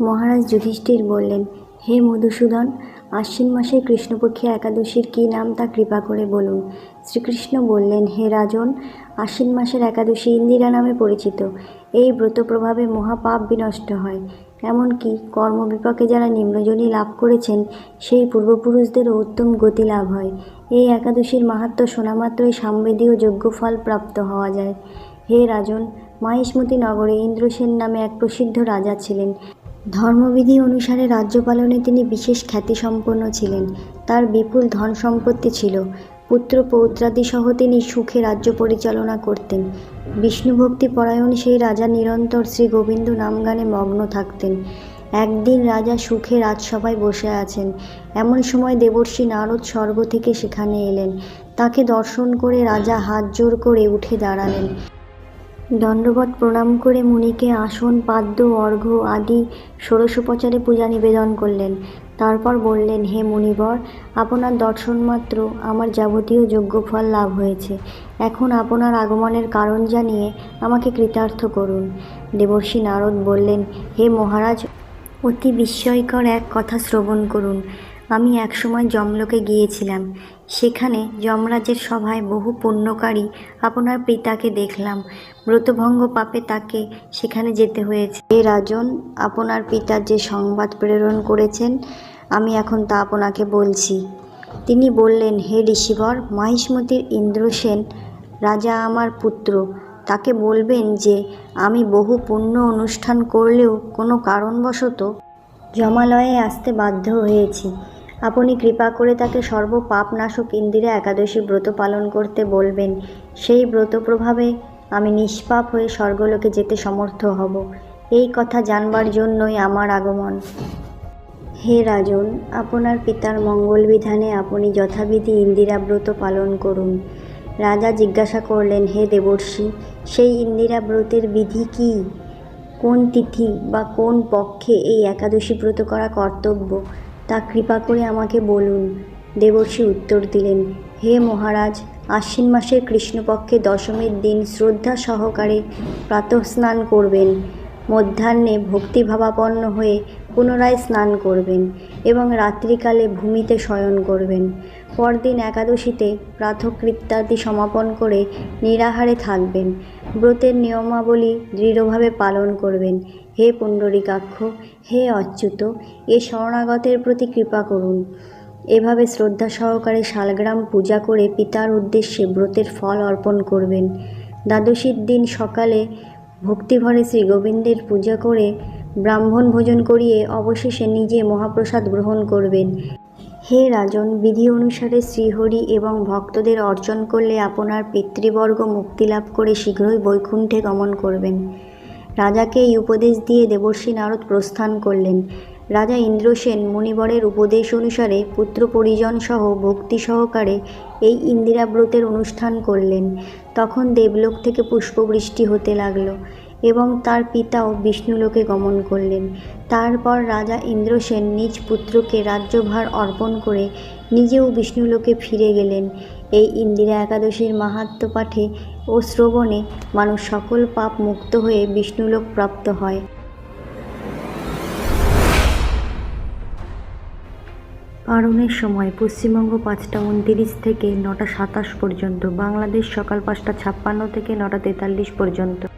মহারাজ যুধিষ্ঠির বললেন, হে মধুসূদন, আশ্বিন মাসের কৃষ্ণপক্ষে একাদশীর কী নাম তা কৃপা করে বলুন। শ্রীকৃষ্ণ বললেন, হে রাজন, আশ্বিন মাসের একাদশী ইন্দিরা নামে পরিচিত। এই ব্রত প্রভাবে মহাপাপ বিনষ্ট হয়। এমনকি কর্মবিপাকে যারা নিম্নজনী লাভ করেছেন, সেই পূর্বপুরুষদেরও উত্তম গতি লাভ হয়। এই একাদশীর মাহাত্ম্য শোনামাত্রই সামবেদীয় যজ্ঞফল প্রাপ্ত হওয়া যায়। হে রাজন, মাহিষ্মতি নগরে ইন্দ্রসেন নামে এক প্রসিদ্ধ রাজা ছিলেন। ধর্মবিধি অনুসারে রাজ্য পালনে তিনি বিশেষ খ্যাতিসম্পন্ন ছিলেন। তার বিপুল ধন সম্পত্তি ছিল। পুত্র পৌত্রাদি সহ তিনি সুখে রাজ্য পরিচালনা করতেন। বিষ্ণুভক্তি পরায়ণ সেই রাজা নিরন্তর শ্রী গোবিন্দ নামগানে মগ্ন থাকতেন। একদিন রাজা সুখে রাজসভায় বসে আছেন। এমন সময় দেবর্ষি নারদ স্বর্গ থেকে সেখানে এলেন। তাকে দর্শন করে রাজা হাত জোর করে উঠে দাঁড়ালেন। দণ্ডবত প্রণাম করে মুনিকে আসন, পাদ্য, অর্ঘ্য আদি ষোড়শোপচারে পূজা নিবেদন করলেন। তারপর বললেন, হে মুনিবর, আপনার দর্শন মাত্র, আমার যাবতীয় যজ্ঞফল লাভ হয়েছে। এখন আপনার আগমনের কারণ জানিয়ে আমাকে কৃতার্থ করুন। দেবর্ষি নারদ বললেন, হে মহারাজ, অতি বিস্ময়কর এক কথা শ্রবণ করুন। আমি একসময় যমলোকে গিয়েছিলাম। সেখানে যমরাজের সভায় বহু পুণ্যকারী আপনার পিতাকে দেখলাম। ব্রতভঙ্গ পাপে তাকে সেখানে যেতে হয়েছে। এ রাজন, আপনার পিতার যে সংবাদ প্রেরণ করেছেন, আমি এখন তা আপনাকে বলছি। তিনি বললেন, হে ঋষিবর, মাহিষ্মতির ইন্দ্রসেন রাজা আমার পুত্র। তাকে বলবেন যে, আমি বহু পুণ্য অনুষ্ঠান করলেও কোনো কারণবশত জমালয়ে আসতে বাধ্য হয়েছি। আপনি কৃপা করে তাকে সর্বপাপনাশক ইন্দিরা একাদশী ব্রত পালন করতে বলবেন। সেই ব্রত প্রভাবে আমি নিষ্পাপ হয়ে স্বর্গলোকে যেতে সমর্থ হব। এই কথা জানবার জন্যই আমার আগমন। হে রাজন, আপনার পিতার মঙ্গল বিধানে আপনি যথাবিধি ইন্দিরা ব্রত পালন করুন। রাজা জিজ্ঞাসা করলেন, হে দেবর্ষি, সেই ইন্দিরা ব্রতের বিধি কী? কোন তিথি বা কোন পক্ষে এই একাদশী ব্রত করা কর্তব্য? তা কৃপা করে আমাকে বলুন। দেবর্ষী উত্তর দিলেন, হে মহারাজ, আশ্বিন মাসের কৃষ্ণপক্ষে দশমীর দিন শ্রদ্ধা সহকারে প্রাতঃস্নান করবেন। মধ্যাহ্নে ভক্তিভাবাপন্ন হয়ে পুনরায় স্নান করবেন এবং রাত্রিকালে ভূমিতে শয়ন করবেন। পরদিন একাদশীতে প্রাতকৃত্যাদি সমাপন করে নিরাহারে থাকবেন। ব্রতের নিয়মাবলী দৃঢ়ভাবে পালন করবেন। হে পুণ্ডরিকাক্ষ, হে অচ্যুত, এ শরণাগতের প্রতি কৃপা করুন। এভাবে শ্রদ্ধা সহকারে শালগ্রাম পূজা করে পিতার উদ্দেশ্যে ব্রতের ফল অর্পণ করবেন। দ্বাদশীর দিন সকালে ভক্তিভরে শ্রী গোবিন্দের পূজা করে ব্রাহ্মণ ভোজন করিয়ে অবশেষে নিজে মহাপ্রসাদ গ্রহণ করবেন। হে রাজন, বিধি অনুসারে শ্রীহরি এবং ভক্তদের অর্জন করলে আপনার পিতৃবর্গ মুক্তিলাভ করে শীঘ্রই বৈকুণ্ঠে গমন করবেন। রাজাকে এই উপদেশ দিয়ে দেবর্ষী নারদ প্রস্থান করলেন। রাজা ইন্দ্রসেন মুনিবরের উপদেশ অনুসারে পুত্র পরিজন সহ ভক্তি সহকারে এই ইন্দিরাব্রতের অনুষ্ঠান করলেন। তখন দেবলোক থেকে পুষ্পবৃষ্টি হতে লাগল। এবং তার পিতাও বিষ্ণুলোকে গমন করলেন। তারপর রাজা ইন্দ্রসেন নিজ পুত্রকে রাজ্যভার অর্পণ করে নিজেও বিষ্ণুলোকে ফিরে গেলেন। এই ইন্দিরা একাদশীর মাহাত্ম্য পাঠে ও শ্রবণে মানুষ সকল পাপ মুক্ত হয়ে বিষ্ণুলোক প্রাপ্ত হয়। পারণের সময় পশ্চিমবঙ্গ পাঁচটা উনতিরিশ থেকে নটা সাতাশ পর্যন্ত, বাংলাদেশ সকাল পাঁচটা ছাপ্পান্ন থেকে নটা তেতাল্লিশ পর্যন্ত।